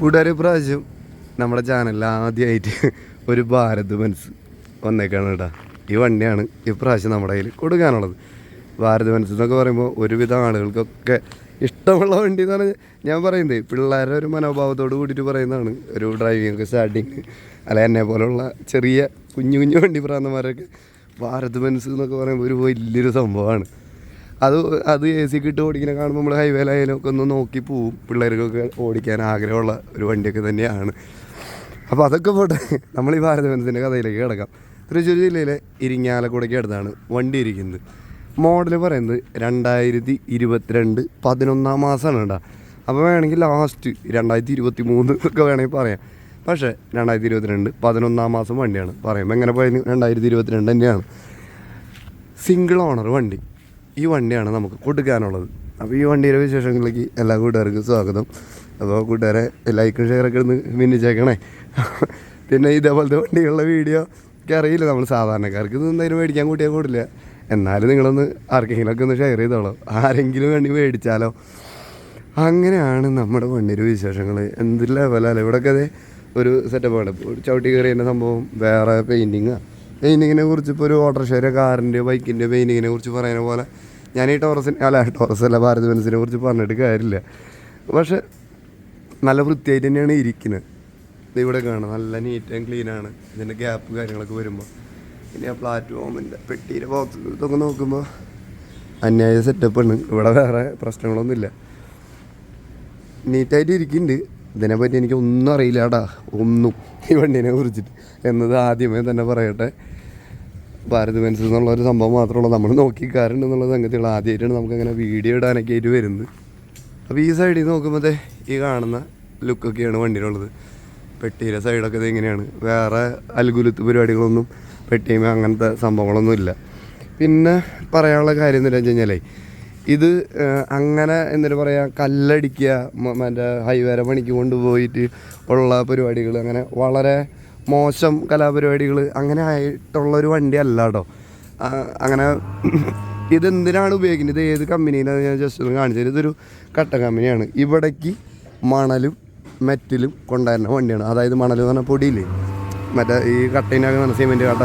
കൂട്ടുകാരെ പ്രാവശ്യം നമ്മുടെ ചാനലിൽ ആദ്യമായിട്ട് ഒരു ഭാരത് ബൻസ് വന്നേക്കാണ് കേട്ടോ ഈ വണ്ടിയാണ് ഇപ്രാവശ്യം നമ്മുടെ കയ്യിൽ കൊടുക്കാനുള്ളത്. ഭാരത് ബൻസ് എന്നൊക്കെ പറയുമ്പോൾ ഒരുവിധം ആളുകൾക്കൊക്കെ ഇഷ്ടമുള്ള വണ്ടി എന്ന് പറഞ്ഞാൽ ഞാൻ പറയുന്നത് പിള്ളേരുടെ ഒരു മനോഭാവത്തോട് കൂടിയിട്ട് പറയുന്നതാണ്. ഒരു ഡ്രൈവിംഗ് ഒക്കെ സ്റ്റാർട്ടിങ് അല്ല എന്നെ പോലുള്ള ചെറിയ കുഞ്ഞു കുഞ്ഞു വണ്ടി പ്രാന്തന്മാരൊക്കെ ഭാരത് ബൻസ് എന്നൊക്കെ പറയുമ്പോൾ ഒരു വലിയൊരു സംഭവമാണ്. അത് അത് എ സി കിട്ട് ഓടിക്കുന്ന കാണുമ്പോൾ നമ്മൾ ഹൈവേയിലായാലും ഒക്കെ ഒന്ന് നോക്കി പോവും. പിള്ളേർക്കൊക്കെ ഓടിക്കാൻ ആഗ്രഹമുള്ള ഒരു വണ്ടിയൊക്കെ തന്നെയാണ്. അപ്പോൾ അതൊക്കെ പോട്ടെ. നമ്മൾ ഈ ഭാരതബന്ധത്തിന്റെ കഥയിലേക്ക് കിടക്കാം. തൃശ്ശൂർ ജില്ലയിലെ ഇരിങ്ങാലക്കുടയ്ക്ക് അടുത്താണ് വണ്ടി ഇരിക്കുന്നത്. മോഡൽ പറയുന്നത് രണ്ടായിരത്തി ഇരുപത്തിരണ്ട് പതിനൊന്നാം മാസമാണ് കേട്ടോ അപ്പോൾ വേണമെങ്കിൽ ലാസ്റ്റ് രണ്ടായിരത്തി ഇരുപത്തി മൂന്ന് ഒക്കെ വേണമെങ്കിൽ പറയാം. പക്ഷേ രണ്ടായിരത്തി ഇരുപത്തിരണ്ട് പതിനൊന്നാം മാസം വണ്ടിയാണ്. പറയുമ്പോൾ എങ്ങനെ പോയാലും രണ്ടായിരത്തി ഇരുപത്തിരണ്ട് തന്നെയാണ്. സിംഗിൾ ഓണർ വണ്ടി. ഈ വണ്ടിയാണ് നമുക്ക് കൊടുക്കാനുള്ളത്. അപ്പോൾ ഈ വണ്ടിയുടെ വിശേഷങ്ങളിലേക്ക് എല്ലാ കൂട്ടുകാർക്കും സ്വാഗതം. അപ്പോൾ കൂട്ടുകാരെ ലൈക്കും ഷെയറൊക്കെ ഒന്ന് മിന്നിച്ചേക്കണേ പിന്നെ ഇതേപോലത്തെ വണ്ടികളുടെ വീഡിയോ ഒക്കെ അറിയില്ല. നമ്മൾ സാധാരണക്കാർക്ക് ഇത് എന്തായാലും മേടിക്കാൻ കൂട്ടിയാൽ കൂടില്ല. എന്നാലും നിങ്ങളൊന്ന് ആർക്കെങ്കിലുമൊക്കെ ഒന്ന് ഷെയർ ചെയ്തോളൂ. ആരെങ്കിലും വേണ്ടി മേടിച്ചാലോ? അങ്ങനെയാണ് നമ്മുടെ വണ്ടിയുടെ വിശേഷങ്ങൾ. എന്ത് ലെവലല്ലേ ഇവിടെയൊക്കെ അതെ ഒരു സെറ്റപ്പാണ് ചവിട്ടി കയറിയതിന്റെ സംഭവം വേറെ പെയിന്റിങ്ങാണ് പെയിന്റിങ്ങിനെ കുറിച്ച് ഇപ്പോൾ ഒരു ഓട്ടോറിക്ഷയുടെ കാറിന്റെ ബൈക്കിന്റെ പെയിന്റിങ്ങിനെ കുറിച്ച് പറയുന്ന പോലെ ഞാൻ ഈ ടോറസിന് അല്ല ടോറസ് അല്ല ഭാരത് ബെൻസിനെ കുറിച്ച് പറഞ്ഞിട്ട് കാര്യമില്ല. പക്ഷെ നല്ല വൃത്തിയായിട്ട് തന്നെയാണ് ഇരിക്കുന്നത്. ഇവിടെ കാണാം. നല്ല നീറ്റ് ആൻഡ് ക്ലീൻ ആണ്. ഇതിന്റെ ഗ്യാപ്പ് കാര്യങ്ങളൊക്കെ വരുമ്പോൾ ഇനി ആ പ്ലാറ്റ്ഫോമിന്റെ പെട്ടിയുടെ ബോക്സ് ഇതൊക്കെ നോക്കുമ്പോൾ അന്യായ സെറ്റപ്പാണ് ഇവിടെ വേറെ പ്രശ്നങ്ങളൊന്നുമില്ല. നീറ്റായിട്ട് ഇരിക്കുന്നുണ്ട്. ഇതിനെപ്പറ്റി എനിക്ക് ഒന്നും അറിയില്ല കേട്ടാ ഒന്നും ഈ വണ്ടീനെ കുറിച്ചിട്ട്. എന്നത് ആദ്യമേ തന്നെ പറയട്ടെ. ഭാരത് ബെൻസ് എന്നുള്ള ഒരു സംഭവം മാത്രമല്ല നമ്മൾ നോക്കിക്കാറുണ്ട് എന്നുള്ള സംഗതികൾ ആദ്യമായിട്ടാണ് നമുക്കങ്ങനെ വീഡിയോ ഇടാനൊക്കെ ആയിട്ട് വരുന്നത്. അപ്പോൾ ഈ സൈഡിൽ നോക്കുമ്പോൾ ഈ കാണുന്ന ലുക്കൊക്കെയാണ് വണ്ടിയിലുള്ളത്. പെട്ടിയുടെ സൈഡൊക്കെ ഇത് ഇങ്ങനെയാണ്. വേറെ അൽഗുലുത്ത് പരിപാടികളൊന്നും പെട്ടിയും അങ്ങനത്തെ സംഭവങ്ങളൊന്നും ഇല്ല. പിന്നെ പറയാനുള്ള കാര്യം എന്താ വെച്ച് കഴിഞ്ഞാലേ ഇത് അങ്ങനെ എന്തിനു പറയുക കല്ലടിക്കുക മറ്റേ ഹൈവേര പണിക്ക് കൊണ്ടുപോയിട്ട് ഉള്ള പരിപാടികൾ അങ്ങനെ വളരെ മോശം കലാപരിപാടികൾ അങ്ങനെ ആയിട്ടുള്ളൊരു വണ്ടി അല്ല കേട്ടോ അങ്ങനെ ഇതെന്തിനാണ് ഉപയോഗിക്കുന്നത്? ഇത് ഏത് കമ്പനിയിലാണ് ഞാൻ ജസ്റ്റ് ഒന്ന് കാണിച്ചത് ഇതൊരു കട്ട കമ്പനിയാണ്. ഇവിടേക്ക് മണലും മെറ്റലും കൊണ്ടുവരുന്ന വണ്ടിയാണ്. അതായത് മണൽ എന്ന് പറഞ്ഞാൽ പൊടിയില്ലേ? മറ്റേ ഈ കട്ടയിനാക്കുന്ന സിമെന്റ് കട്ട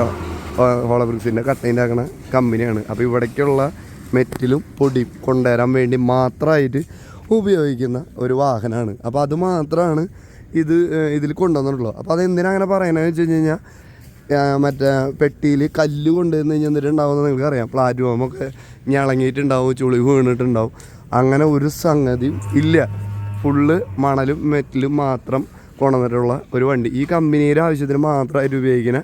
ഹോളബ്രിക്സിന്റെ കട്ടയിനാക്കുന്ന കമ്പനിയാണ്. അപ്പോൾ ഇവിടേക്കുള്ള മെറ്റിലും പൊടി കൊണ്ടുവരാൻ വേണ്ടി മാത്രമായിട്ട് ഉപയോഗിക്കുന്ന ഒരു വാഹനമാണ് അപ്പോൾ അത് മാത്രമാണ് ഇത് ഇതിൽ കൊണ്ടുവന്നിട്ടുള്ളൂ. അപ്പോൾ അതെന്തിനാ അങ്ങനെ പറയുന്നത് വെച്ച് കഴിഞ്ഞ് കഴിഞ്ഞാൽ മറ്റേ പെട്ടിയിൽ കല്ല് കൊണ്ടുവന്ന് കഴിഞ്ഞാൽ എന്നിട്ട് ഉണ്ടാവുമെന്ന് നിങ്ങൾക്ക് അറിയാം പ്ലാറ്റ്ഫോമൊക്കെ ഞളങ്ങിയിട്ടുണ്ടാവും ചുളി വീണിട്ടുണ്ടാവും. അങ്ങനെ ഒരു സംഗതി ഇല്ല. ഫുള്ള് മണലും മെറ്റലും മാത്രം കൊണ്ടുവന്നിട്ടുള്ള ഒരു വണ്ടി. ഈ കമ്പനിയുടെ ആവശ്യത്തിന് മാത്രമായിട്ട് ഉപയോഗിക്കുന്ന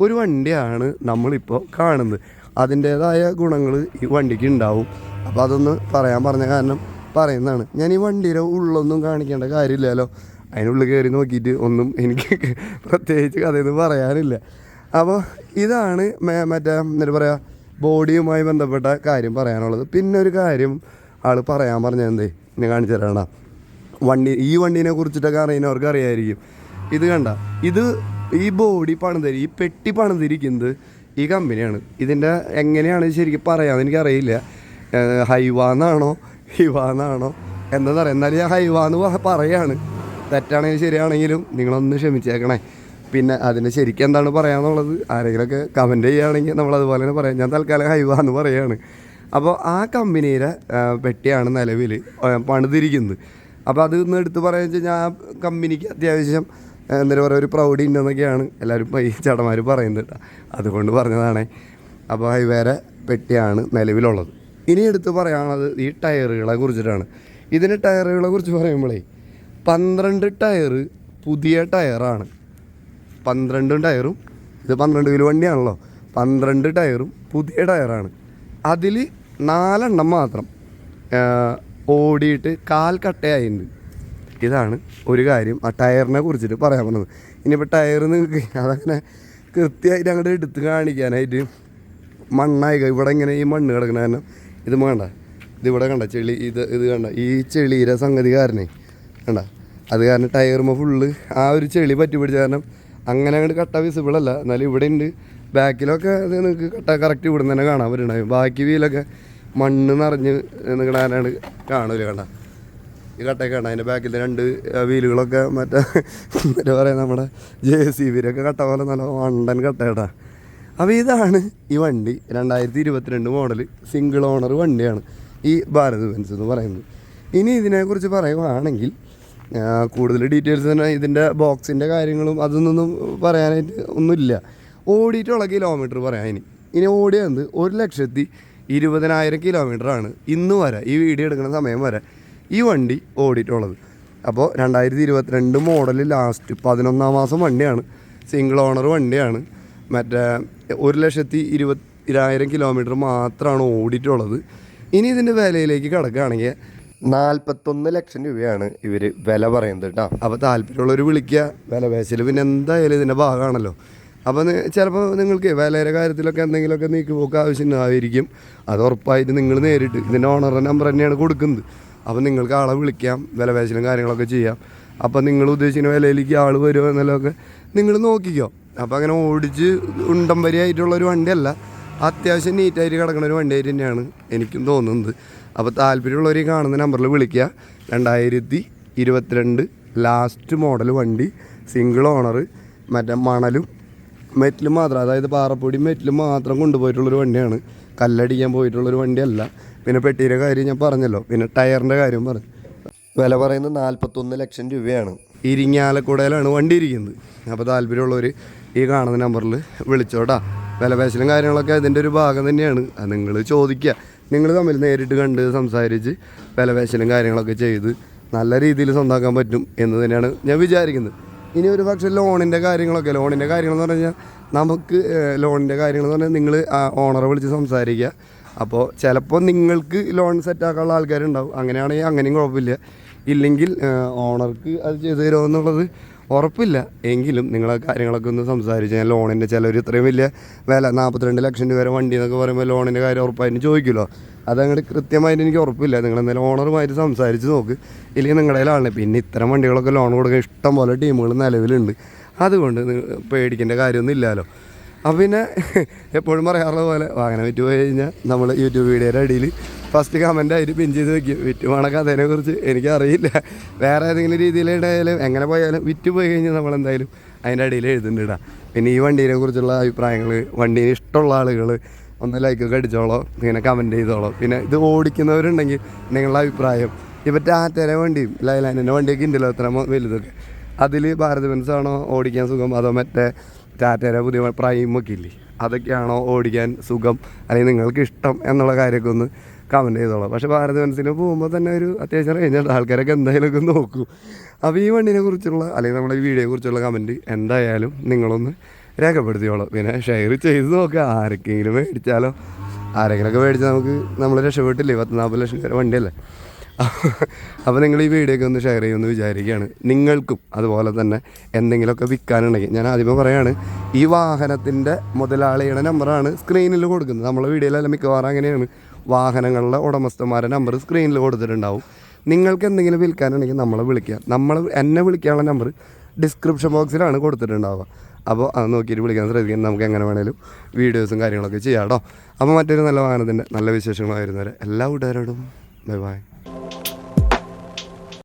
ഒരു വണ്ടിയാണ് നമ്മളിപ്പോൾ കാണുന്നത്. അതിന്റേതായ ഗുണങ്ങൾ ഈ വണ്ടിക്ക് ഉണ്ടാവും. അപ്പോൾ അതൊന്ന് പറയാൻ പറഞ്ഞ കാരണം പറയുന്നതാണ്. ഞാൻ ഈ വണ്ടിയുടെ ഉള്ളൊന്നും കാണിക്കേണ്ട കാര്യമില്ലല്ലോ. അതിനുള്ളിൽ കയറി നോക്കിയിട്ട് ഒന്നും എനിക്ക് പ്രത്യേകിച്ച് കഥയൊന്നും പറയാനില്ല. അപ്പോൾ ഇതാണ് മറ്റേ എന്താ പറയുക ബോഡിയുമായി ബന്ധപ്പെട്ട കാര്യം പറയാനുള്ളത്. പിന്നെ ഒരു കാര്യം ആൾ പറയാൻ പറഞ്ഞത് എന്തേ ഞാൻ കാണിച്ചു തരണ്ട വണ്ടി ഈ വണ്ടീനെ കുറിച്ചിട്ടൊക്കെ അറിയുന്നവർക്ക് അറിയായിരിക്കും. ഇത് കണ്ട ഇത് ഈ ബോഡി പണിതരി ഈ പെട്ടി പണിതിരിക്കുന്നത് ഈ കമ്പനിയാണ്. ഇതിന്റെ എങ്ങനെയാണ് ശരിക്കും പറയാമെന്ന് എനിക്കറിയില്ല. ഹൈവാന്നാണോ ഹിവാന്നാണോ എന്താ പറയുക. എന്നാലും ഞാൻ ഹൈവാന്ന് പറയാണ്. തെറ്റാണെങ്കിലും ശരിയാണെങ്കിലും നിങ്ങളൊന്ന് ക്ഷമിച്ചേക്കണേ. പിന്നെ അതിന് ശരിക്കും എന്താണ് പറയാന്നുള്ളത് ആരെങ്കിലുമൊക്കെ കമന്റ് ചെയ്യുകയാണെങ്കിൽ നമ്മൾ അതുപോലെ തന്നെ പറയാം. ഞാൻ തൽക്കാലം ഹൈവാന്ന് പറയുകയാണ്. അപ്പോൾ ആ കമ്പനിയുടെ പെട്ടിയാണ് നിലവിൽ പണിതിരിക്കുന്നത്. അപ്പോൾ അത് ഇന്ന് എടുത്ത് പറയാന്ന് വെച്ച് ആ കമ്പനിക്ക് അത്യാവശ്യം എന്താ പറയുക ഒരു പ്രൗഢി ഉണ്ടെന്നൊക്കെയാണ് എല്ലാവരും ഈ ചടമാർ പറയുന്നത് കേട്ടോ. അതുകൊണ്ട് പറഞ്ഞതാണേ. അപ്പോൾ ഹൈവേരെ പെട്ടിയാണ് നിലവിലുള്ളത്. ഇനി എടുത്ത് പറയാനുള്ളത് ഈ ടയറുകളെ കുറിച്ചിട്ടാണ്. ഇതിന് ടയറുകളെ കുറിച്ച് പറയുമ്പോഴേ പന്ത്രണ്ട് ടയർ പുതിയ ടയറാണ്. പന്ത്രണ്ടും ടയറും ഇത് പന്ത്രണ്ട് കിലോ വണ്ടിയാണല്ലോ. പന്ത്രണ്ട് ടയറും പുതിയ ടയറാണ്. അതിൽ നാലെണ്ണം മാത്രം ഓടിയിട്ട് കാൽ കട്ടയായിട്ടുണ്ട് ഇതാണ് ഒരു കാര്യം ആ ടയറിനെ കുറിച്ചിട്ട് പറയാൻ പറഞ്ഞത് ഇനിയിപ്പോൾ ടയർ നിങ്ങൾക്ക് അതങ്ങനെ കൃത്യമായിട്ട് അങ്ങോട്ട് എടുത്ത് കാണിക്കാനായിട്ട് മണ്ണായി ഇവിടെ ഇങ്ങനെ ഈ മണ്ണ് കിടക്കണ കാരണം ഇത് വേണ്ട. ഇതിവിടെ കണ്ട ചെളി ഇത് ഇത് കണ്ട ഈ ചെളിയുടെ സംഗതി കാരണേ കണ്ട? അത് കാരണം ടയറുമ്പോൾ ഫുള്ള് ആ ഒരു ചെളി പറ്റി പിടിച്ച കാരണം അങ്ങനെ അങ്ങോട്ട് കട്ട വിസിബിൾ അല്ല. എന്നാലും ഇവിടെ ഉണ്ട് ബാക്കിലൊക്കെ അത് നിങ്ങൾക്ക് കട്ട കറക്റ്റ് ഇവിടെ തന്നെ കാണാൻ പറ്റണ്ടാവും ബാക്കി വീലൊക്കെ മണ്ണ് നിറഞ്ഞ് നിൽക്കണാനാണ് കാണൂല കണ്ട? ഈ കട്ടയൊക്കെ അതിന്റെ ബാക്കിൽ രണ്ട് വീലുകളൊക്കെ മറ്റേ മറ്റേ പറയാം നമ്മുടെ ജെ സി ബിയിലൊക്കെ കട്ട പോലെ നല്ല വണ്ടൻ കട്ട കേട്ടാ അപ്പോൾ ഇതാണ് ഈ വണ്ടി. രണ്ടായിരത്തി ഇരുപത്തിരണ്ട് മോഡൽ സിംഗിൾ ഓണർ വണ്ടിയാണ് ഈ ഭാരത് ബെൻസ് എന്ന് പറയുന്നത്. ഇനി ഇതിനെക്കുറിച്ച് പറയുവാണെങ്കിൽ കൂടുതൽ ഡീറ്റെയിൽസ് തന്നെ ഇതിന്റെ ബോക്സിന്റെ കാര്യങ്ങളും അതൊന്നും പറയാനായിട്ട് ഒന്നുമില്ല. ഓടിയിട്ടുള്ള കിലോമീറ്റർ പറയാം ഇനി. ഇനി ഓടിയത് ഒരു ലക്ഷത്തി ഇരുപതിനായിരം കിലോമീറ്ററാണ് ഇന്ന് വരെ ഈ വീഡിയോ എടുക്കുന്ന സമയം വരെ ഈ വണ്ടി ഓടിയിട്ടുള്ളത്. അപ്പോൾ രണ്ടായിരത്തി ഇരുപത്തിരണ്ട് മോഡൽ ലാസ്റ്റ് പതിനൊന്നാം മാസം വണ്ടിയാണ്. സിംഗിൾ ഓണർ വണ്ടിയാണ്. മറ്റേ ഒരു ലക്ഷത്തി ഇരുപത്തിരായിരം കിലോമീറ്റർ മാത്രമാണ് ഓടിയിട്ടുള്ളത്. ഇനി ഇതിന്റെ വിലയിലേക്ക് കിടക്കുകയാണെങ്കിൽ നാൽപ്പത്തൊന്ന് ലക്ഷം രൂപയാണ് ഇവർ വില പറയുന്നത് കേട്ടോ. അപ്പോൾ താല്പര്യമുള്ളവർ വിളിക്കുക. വില പേശൽ പിന്നെ എന്തായാലും ഇതിന്റെ ഭാഗമാണല്ലോ. അപ്പോൾ ചിലപ്പോൾ നിങ്ങൾക്ക് വിലയുടെ കാര്യത്തിലൊക്കെ എന്തെങ്കിലുമൊക്കെ നീക്കുപോക്ക് ആവശ്യമുണ്ടായിരിക്കും അത് ഉറപ്പായിട്ട് നിങ്ങൾ നേരിട്ട് ഇതിന്റെ ഓണറുടെ നമ്പർ തന്നെയാണ് കൊടുക്കുന്നത്. അപ്പോൾ നിങ്ങൾക്ക് ആളെ വിളിക്കാം വില പേശലും കാര്യങ്ങളൊക്കെ ചെയ്യാം. അപ്പോൾ നിങ്ങൾ ഉദ്ദേശിക്കുന്ന വിലയിലേക്ക് ആൾ വരുമോ എന്നുള്ളതൊക്കെ നിങ്ങൾ നോക്കിക്കോ. അപ്പോൾ അങ്ങനെ ഓടിച്ച് ഉണ്ടം വരിയായിട്ടുള്ള ഒരു വണ്ടിയല്ല അത്യാവശ്യം നീറ്റായിട്ട് കിടക്കുന്ന ഒരു വണ്ടിയായിട്ട് തന്നെയാണ് എനിക്കും തോന്നുന്നത്. അപ്പോൾ താല്പര്യമുള്ളവർ ഈ കാണുന്ന നമ്പറിൽ വിളിക്കുക. രണ്ടായിരത്തി ഇരുപത്തിരണ്ട് ലാസ്റ്റ് മോഡൽ വണ്ടി സിംഗിൾ ഓണർ മറ്റേ മണലും മെറ്റിലും മാത്രം. അതായത് പാറപ്പൊടി മെറ്റിലും മാത്രം കൊണ്ടുപോയിട്ടുള്ളൊരു വണ്ടിയാണ്. കല്ലടിക്കാൻ പോയിട്ടുള്ളൊരു വണ്ടിയല്ല. പിന്നെ പെട്ടിയുടെ കാര്യം ഞാൻ പറഞ്ഞല്ലോ. പിന്നെ ടയറിന്റെ കാര്യം പറഞ്ഞു. വില പറയുന്നത് നാൽപ്പത്തൊന്ന് ലക്ഷം രൂപയാണ്. ഇരിങ്ങാലക്കുടയിലാണ് വണ്ടി ഇരിക്കുന്നത്. അപ്പോൾ താല്പര്യമുള്ളവർ ഈ കാണുന്ന നമ്പറിൽ വിളിച്ചോട്ടാ വില പേശലും കാര്യങ്ങളൊക്കെ അതിന്റെ ഒരു ഭാഗം തന്നെയാണ്. നിങ്ങൾ ചോദിക്കുക. നിങ്ങൾ തമ്മിൽ നേരിട്ട് കണ്ട് സംസാരിച്ച് വിലപേശലും കാര്യങ്ങളൊക്കെ ചെയ്ത് നല്ല രീതിയിൽ സ്വന്തമാക്കാൻ പറ്റും എന്ന് തന്നെയാണ് ഞാൻ വിചാരിക്കുന്നത്. ഇനി ഒരു പക്ഷേ ലോണിന്റെ കാര്യങ്ങളൊക്കെ ലോണിന്റെ കാര്യങ്ങളെന്ന് പറഞ്ഞു കഴിഞ്ഞാൽ നമുക്ക് ലോണിന്റെ കാര്യങ്ങളെന്ന് പറഞ്ഞാൽ നിങ്ങൾ ഓണറെ വിളിച്ച് സംസാരിക്കുക. അപ്പോൾ ചിലപ്പോൾ നിങ്ങൾക്ക് ലോൺ സെറ്റാക്കാനുള്ള ആൾക്കാരുണ്ടാവും. അങ്ങനെയാണെങ്കിൽ അങ്ങനെയും കുഴപ്പമില്ല. ഇല്ലെങ്കിൽ ഓണർക്ക് അത് ചെയ്തു തരുമോ എന്നുള്ളത് ഉറപ്പില്ല. എങ്കിലും നിങ്ങളെ കാര്യങ്ങളൊക്കെ ഒന്ന് സംസാരിച്ച് ഞാൻ ലോണിന്റെ ചിലർ ഇത്രയും വലിയ വില നാൽപ്പത്തിരണ്ട് ലക്ഷം രൂപ വരെ വണ്ടി എന്നൊക്കെ പറയുമ്പോൾ ലോണിന്റെ കാര്യം ഉറപ്പായിട്ട് ചോദിക്കുമല്ലോ. അതങ്ങോട്ട് കൃത്യമായിട്ട് എനിക്ക് ഉറപ്പില്ല. നിങ്ങൾ എന്തായാലും ഓണറുമായിട്ട് സംസാരിച്ച് നോക്ക്. ഇല്ലെങ്കിൽ നിങ്ങളുടെ കയ്യിലാണ് പിന്നെ ഇത്തരം വണ്ടികളൊക്കെ ലോൺ കൊടുക്കാൻ ഇഷ്ടം പോലെ ടീമുകൾ നിലവിലുണ്ട്. അതുകൊണ്ട് പേടിക്കേണ്ട കാര്യമൊന്നും ഇല്ലല്ലോ അപ്പം പിന്നെ എപ്പോഴും പറയാറുള്ള പോലെ വാഹനം വിറ്റ് പോയി കഴിഞ്ഞാൽ നമ്മൾ യൂട്യൂബ് വീഡിയോയുടെ അടിയിൽ ഫസ്റ്റ് കമന്റ് ആയിട്ട് പിൻ ചെയ്ത് വെക്കും. വിറ്റ് അതിനെക്കുറിച്ച് എനിക്കറിയില്ല. വേറെ ഏതെങ്കിലും രീതിയിലായാലും എങ്ങനെ പോയാലും വിറ്റ് പോയി കഴിഞ്ഞാൽ നമ്മൾ എന്തായാലും അതിന്റെ അടിയിൽ എഴുതുന്നുണ്ട്. പിന്നെ ഈ വണ്ടീനെ കുറിച്ചുള്ള അഭിപ്രായങ്ങൾ വണ്ടീന് ഇഷ്ടമുള്ള ആളുകൾ ഒന്ന് ലൈക്കൊക്കെ അടിച്ചോളോ ഇങ്ങനെ കമന്റ് ചെയ്തോളോ. പിന്നെ ഇത് ഓടിക്കുന്നവരുണ്ടെങ്കിൽ നിങ്ങളുടെ അഭിപ്രായം. ഇപ്പോൾ ടാറ്റേനെ വണ്ടിയും ലൈലാൻഡിന്റെ വണ്ടിയൊക്കെ ഉണ്ടല്ലോ അത്ര വലുതൊക്കെ. അതിൽ ഭാരത് ബെൻസ് ആണോ ഓടിക്കാൻ സുഖം? അതോ മറ്റേ ടാറ്റേനെ പുതിയ പ്രൈമൊക്കെ ഇല്ലേ? അതൊക്കെയാണോ ഓടിക്കാൻ സുഖം? അല്ലെങ്കിൽ നിങ്ങൾക്ക് ഇഷ്ടം എന്നുള്ള കാര്യമൊക്കെ ഒന്ന് കമന്റ് ചെയ്തോളാം. പക്ഷേ ഭാരത് മനസ്സിൽ പോകുമ്പോൾ തന്നെ ഒരു അത്യാവശ്യം റേഞ്ചുണ്ട് ആൾക്കാരൊക്കെ എന്തായാലുമൊക്കെ നോക്കും. അപ്പോൾ ഈ വണ്ടിനെ കുറിച്ചുള്ള അല്ലെങ്കിൽ നമ്മുടെ ഈ വീഡിയോയെ കുറിച്ചുള്ള കമന്റ് എന്തായാലും നിങ്ങളൊന്ന് രേഖപ്പെടുത്തിയോളാം പിന്നെ ഷെയർ ചെയ്ത് നോക്കുക ആരൊക്കെങ്കിലും മേടിച്ചാലോ? ആരെങ്കിലുമൊക്കെ മേടിച്ചാൽ നമുക്ക് നമ്മൾ രക്ഷപ്പെട്ടില്ലേ? പത്ത് നാൽപ്പത് ലക്ഷം വരെ വണ്ടിയല്ലേ? അപ്പോൾ നിങ്ങൾ ഈ വീഡിയോ ഒക്കെ ഒന്ന് ഷെയർ ചെയ്യുമെന്ന് വിചാരിക്കുകയാണ്. നിങ്ങൾക്കും അതുപോലെ തന്നെ എന്തെങ്കിലുമൊക്കെ വിൽക്കാനുണ്ടെങ്കിൽ. ഞാൻ ആദ്യമേ പറയുകയാണ് ഈ വാഹനത്തിന്റെ മുതലാളിയുടെ നമ്പറാണ് സ്ക്രീനിൽ കൊടുക്കുന്നത്. നമ്മളെ വീഡിയോയിലെല്ലാം മിക്കവാറും അങ്ങനെയാണ്. വാഹനങ്ങളുടെ ഉടമസ്ഥന്മാരെ നമ്പർ സ്ക്രീനിൽ കൊടുത്തിട്ടുണ്ടാവും. നിങ്ങൾക്ക് എന്തെങ്കിലും വിൽക്കാനുണ്ടെങ്കിൽ നമ്മളെ വിളിക്കുക. നമ്മൾ എന്നെ വിളിക്കാനുള്ള നമ്പർ ഡിസ്ക്രിപ്ഷൻ ബോക്സിലാണ് കൊടുത്തിട്ടുണ്ടാവുക. അപ്പോൾ അത് നോക്കിയിട്ട് വിളിക്കാൻ ശ്രദ്ധിക്കാം നമുക്ക് എങ്ങനെ വേണേലും വീഡിയോസും കാര്യങ്ങളൊക്കെ ചെയ്യാം കേട്ടോ അപ്പോൾ മറ്റൊരു നല്ല വാഹനത്തിന്റെ നല്ല വിശേഷങ്ങളായിരുന്നവരെ എല്ലാ കൂട്ടുകാരോടും ബൈ ബൈ.